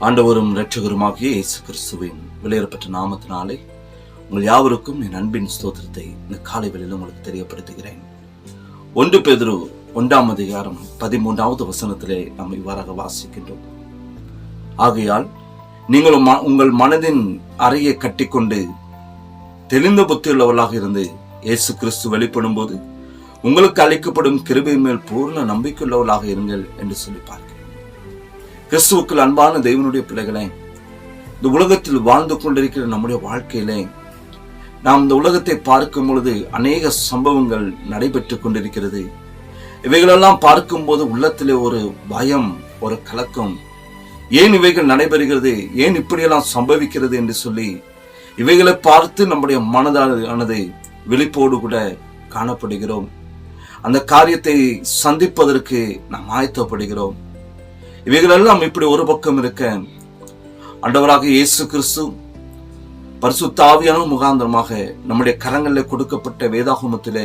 ஆண்டவரும் இரட்சகருமாகிய இயேசு கிறிஸ்துவின் வெளியேறப்பட்ட நாமத்தினாலே உங்கள் யாவருக்கும் என் அன்பின் ஸ்தோத்திரத்தை இந்த காலை வேளையில் உங்களுக்கு தெரியப்படுத்துகிறேன். ஒன்று பேதுரு ஒன்றாம் அதிகாரம் பதிமூன்றாவது வசனத்திலே நாம் இவ்வாறாக வாசிக்கின்றோம். ஆகையால் நீங்கள் ம- உங்கள் மனதின் அறையை கட்டிக்கொண்டு தெளிந்த புத்தியுள்ளவர்களாக இருந்து இயேசு கிறிஸ்து வெளிப்படும் போது உங்களுக்கு அளிக்கப்படும் கிருபை மேல் பூர்ண நம்பிக்கையுள்ளவர்களாக இருங்கள் என்று சொல்லி பார்க்கிறேன். கிறிஸ்துவுக்குள் அன்பான தெய்வனுடைய பிள்ளைகளே இந்த உலகத்தில் வாழ்ந்து கொண்டிருக்கிற நம்முடைய வாழ்க்கையிலே நாம் இந்த உலகத்தை பார்க்கும் பொழுது அநேக சம்பவங்கள் நடைபெற்று கொண்டிருக்கிறது. இவைகளெல்லாம் பார்க்கும்போது உள்ளத்திலே ஒரு பயம் ஒரு கலக்கம். ஏன் இவைகள் நடைபெறுகிறது? ஏன் இப்படியெல்லாம் சம்பவிக்கிறது என்று சொல்லி இவைகளை பார்த்து நம்முடைய மனதானது விழிப்போடு கூட காணப்படுகிறோம். அந்த காரியத்தை சந்திப்பதற்கு நாம் ஆயத்தப்படுகிறோம். இவைகளெல்லாம் இப்படி ஒரு பக்கம் இருக்க அண்டவராக இயேசு கிறிஸ்து பரிசு தாவியான முகாந்திரமாக நம்முடைய கரங்களில் கொடுக்கப்பட்ட வேதாகமத்திலே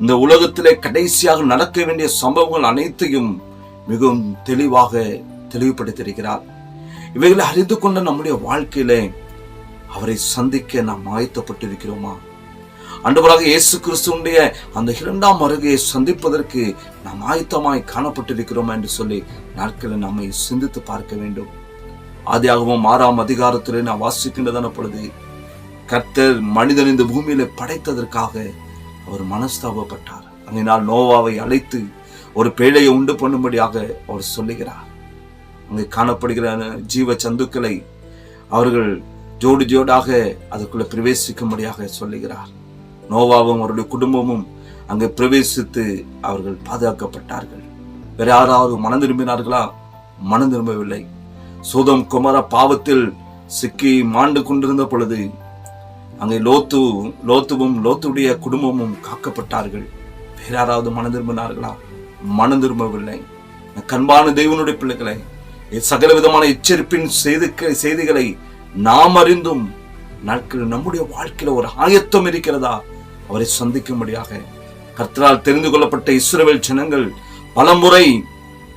இந்த உலகத்திலே கடைசியாக நடக்க வேண்டிய சம்பவங்கள் அனைத்தையும் மிகவும் தெளிவாக தெளிவுபடுத்தியிருக்கிறார். இவைகளை அறிந்து கொண்ட நம்முடைய வாழ்க்கையிலே அவரை சந்திக்க நாம் ஆயத்தப்பட்டிருக்கிறோமா? ஆண்டவராக இயேசு கிறிஸ்துடைய அந்த இரண்டாம் வருகையை சந்திப்பதற்கு நாம் ஆயத்தமாய் காணப்பட்டிருக்கிறோமா என்று சொல்லி நாட்களை நம்மை சிந்தித்து பார்க்க வேண்டும். ஆதியாகவும் ஆறாம் அதிகாரத்திலே நான் வாசிக்கின்றதான பொழுது கர்த்தர் மனிதன் இந்த பூமியில படைத்ததற்காக அவர் மனஸ்தாபப்பட்டார். அங்கினால் நோவாவை அழைத்து ஒரு பேழையை உண்டு பண்ணும்படியாக அவர் சொல்லுகிறார். அங்கே காணப்படுகிற ஜீவ சந்துக்களை அவர்கள் ஜோடு ஜோடாக அதற்குள்ள பிரவேசிக்கும்படியாக சொல்லுகிறார். நோவாவும் அவருடைய குடும்பமும் அங்கே பிரவேசித்து அவர்கள் பாதுகாக்கப்பட்டார்கள். வேற யாராவது மனம் திரும்பினார்களா? மனம் திரும்பவில்லை. சோதம் குமார பாவத்தில் சிக்கி மாண்டு கொண்டிருந்த பொழுது அங்கே லோத்து லோத்துவும் லோத்துடைய குடும்பமும் காக்கப்பட்டார்கள். வேற யாராவது மனம் திரும்பினார்களா? மனம் திரும்பவில்லை. கண்பான தெய்வனுடைய பிள்ளைகளை சகல விதமான எச்சரிப்பின் செய்திக்க செய்திகளை நாம் அறிந்தும் நாட்கள் நம்முடைய வாழ்க்கையில ஒரு ஆயத்தம் இருக்கிறதா? அவரை சந்திக்கும்படியாக கர்த்தரால் தெரிந்து கொள்ளப்பட்ட இஸ்ரவேல் ஜனங்கள் பலமுறை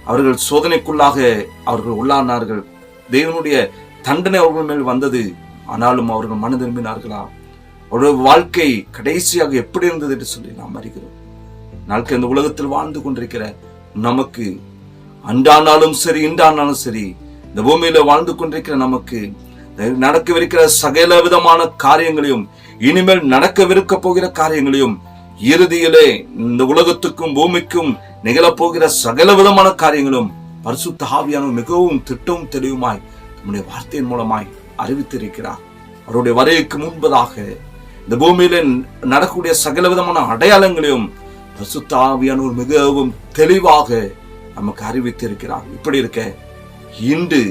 அவர்கள் சோதனைக்குள்ளாக அவர்கள் உள்ளானார்கள். தேவனுடைய தண்டனை அவர்கள் மேல் வந்தது. ஆனாலும் அவர்கள் மன திரும்பினார்களா? அவருடைய வாழ்க்கை கடைசியாக எப்படி இருந்தது என்று சொல்லி நாம் அறிகிறோம். நாட்கள் இந்த உலகத்தில் வாழ்ந்து கொண்டிருக்கிற நமக்கு அன்றானாலும் சரி இன்றானாலும் சரி இந்த பூமியில வாழ்ந்து கொண்டிருக்கிற நமக்கு நடக்கவிருக்கிற சகல விதமான காரியங்களையும் இனிமேல் நடக்கவிருக்க போகிற காரியங்களையும் இறுதியிலே இந்த உலகத்துக்கும் பூமிக்கும் நிகழப்போகிற சகல விதமான காரியங்களும் பரிசுத்த ஆவியான மிகவும் திட்டமும் தெளிவுமாய் நம்முடைய வார்த்தையின் மூலமாய் அறிவித்திருக்கிறார். அவருடைய வருகைக்கு முன்பதாக இந்த பூமியில நடக்கக்கூடிய சகல விதமான அடையாளங்களையும் பரிசுத்த ஆவியானவர் மிகவும் தெளிவாக நமக்கு அறிவித்திருக்கிறார். இப்படி இருக்க இன்று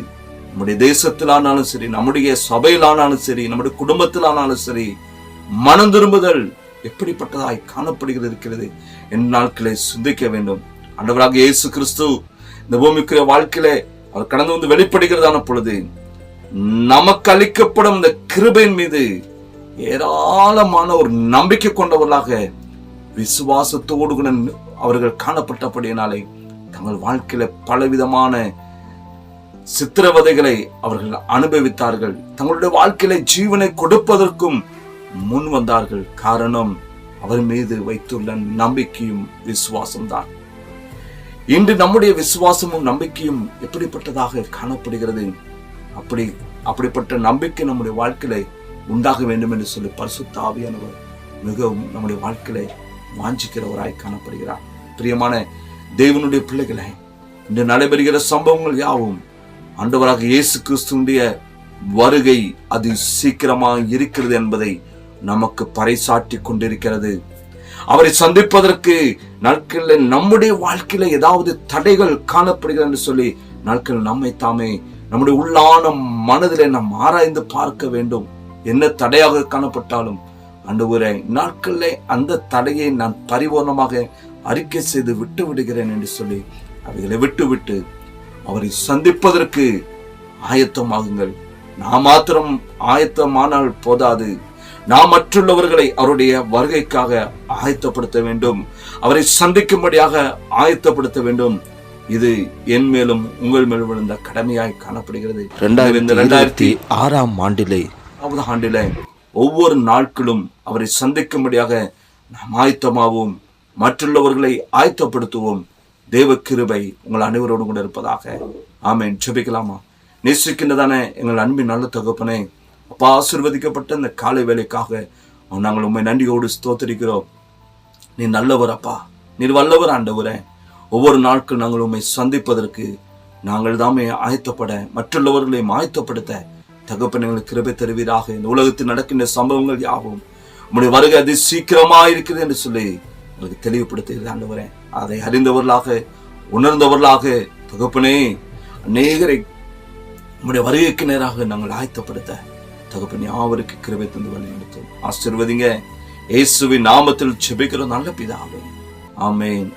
நம்முடைய தேசத்திலானாலும் சரி நம்முடைய சபையிலானாலும் சரி நம்முடைய குடும்பத்திலானாலும் சரி மனம் திரும்புதல் எப்படிப்பட்டதாய் காணப்படுகிறது இருக்கிறது என் நாட்களை சிந்திக்க வேண்டும். அண்டவராக இயேசு கிறிஸ்து இந்த பூமிக்குரிய வாழ்க்கையில அவர் கடந்து வந்து வெளிப்படுகிறதான பொழுது நமக்கு அளிக்கப்படும் இந்த கிருபையின் மீது ஏராளமான ஒரு நம்பிக்கை கொண்டவர்களாக விசுவாசத்தோடு கூட அவர்கள் காணப்பட்டபடியினாலே தங்கள் வாழ்க்கையில பலவிதமான சித்திரவதைகளை அவர்கள் அனுபவித்தார்கள். தங்களுடைய வாழ்க்கையில ஜீவனை கொடுப்பதற்கும் முன் வந்தார்கள் காரணம் அவர் மீது வைத்துள்ள நம்பிக்கையும் விசுவாசம்தான். இன்று நம்முடைய விசுவாசமும் நம்பிக்கையும் எப்படிப்பட்டதாக காணப்படுகிறது? அப்படி அப்படிப்பட்ட நம்பிக்கை நம்முடைய வாழ்க்கையில உண்டாக வேண்டும் என்று சொல்லி பரிசுத்த ஆவியானவர் மிகவும் நம்முடைய வாழ்க்கையில வாஞ்சிக்கிறவராய் காணப்படுகிறார். பிரியமான தேவனுடைய பிள்ளைகளை இன்று நடைபெறுகிற சம்பவங்கள் யாவும் ஆண்டவராக இயேசு கிறிஸ்துடைய வருகை அது சீக்கிரமாக இருக்கிறது என்பதை நமக்கு பறைசாற்றி கொண்டிருக்கிறது. அவரை சந்திப்பதற்கு நாட்களில் நம்முடைய வாழ்க்கையில ஏதாவது தடைகள் காணப்படுகிறது என்று சொல்லி நாட்கள் நம்மை தாமே நம்முடைய உள்ளான மனதிலே நாம் ஆராய்ந்து பார்க்க வேண்டும். என்ன தடையாக காணப்பட்டாலும் அன்றுவரை நாட்கள்ல அந்த தடையை நான் பரிபூர்ணமாக அறிக்கை செய்து விட்டு விடுகிறேன் என்று சொல்லி அவைகளை விட்டு விட்டு அவரை சந்திப்பதற்கு ஆயத்தமாகுங்கள். நான் மாத்திரம் ஆயத்தமானால் போதாது. நாம் மற்றுள்ளவர்களை அவருடைய வருகைக்காக ஆயத்தப்படுத்த வேண்டும். அவரை சந்திக்கும்படியாக ஆயத்தப்படுத்த வேண்டும். இது என் மேலும் உங்கள் மேலும் விழுந்த கடமையாய் காணப்படுகிறது. ரெண்டாயிரத்தி ஆறாம் ஆண்டிலே ஆறாவது ஆண்டில ஒவ்வொரு நாட்களும் அவரை சந்திக்கும்படியாக நாம் ஆயத்தமாவோம். மற்றுள்ளவர்களை ஆயத்தப்படுத்துவோம். தேவ கிருபை உங்கள் அனைவரோடு கூட இருப்பதாக. ஆமென். ஜெபிக்கலாமா? நேசிக்கின்றதான எங்கள் அன்பின் நல்ல தகப்பனே அப்பா ஆசிர்வதிக்கப்பட்ட இந்த காலை வேலைக்காக நாங்கள் உண்மை நன்றியோடு ஸ்தோத்தரிக்கிறோம். நீ நல்லவர் அப்பா. நீர் வல்லவர் ஆண்டவரே. ஒவ்வொரு நாட்கள் நாங்கள் உண்மை சந்திப்பதற்கு நாங்கள் தாமே ஆயத்தப்பட மற்றுள்ளவர்களையும் ஆயத்தப்படுத்த தகப்பனங்களுக்கு கிருபை தருவீராக. இந்த உலகத்தில் நடக்கின்ற சம்பவங்கள் யாவும் உம்முடைய வருகை அது சீக்கிரமா இருக்குது என்று சொல்லி உங்களுக்கு தெளிவுபடுத்துகிறது ஆண்டவரேன் அதை அறிந்தவர்களாக உணர்ந்தவர்களாக தகப்பனே அநேகரை உம்முடைய வருகைக்கு நேராக நாங்கள் ஆயத்தப்படுத்த தகப்பன் யாவருக்கு கிருபை தந்து வழி நடத்தும் ஆசிர்வதிங்க. இயேசுவின் நாமத்தில் செபிக்கிற நல்ல பிதாவே. ஆமேன்.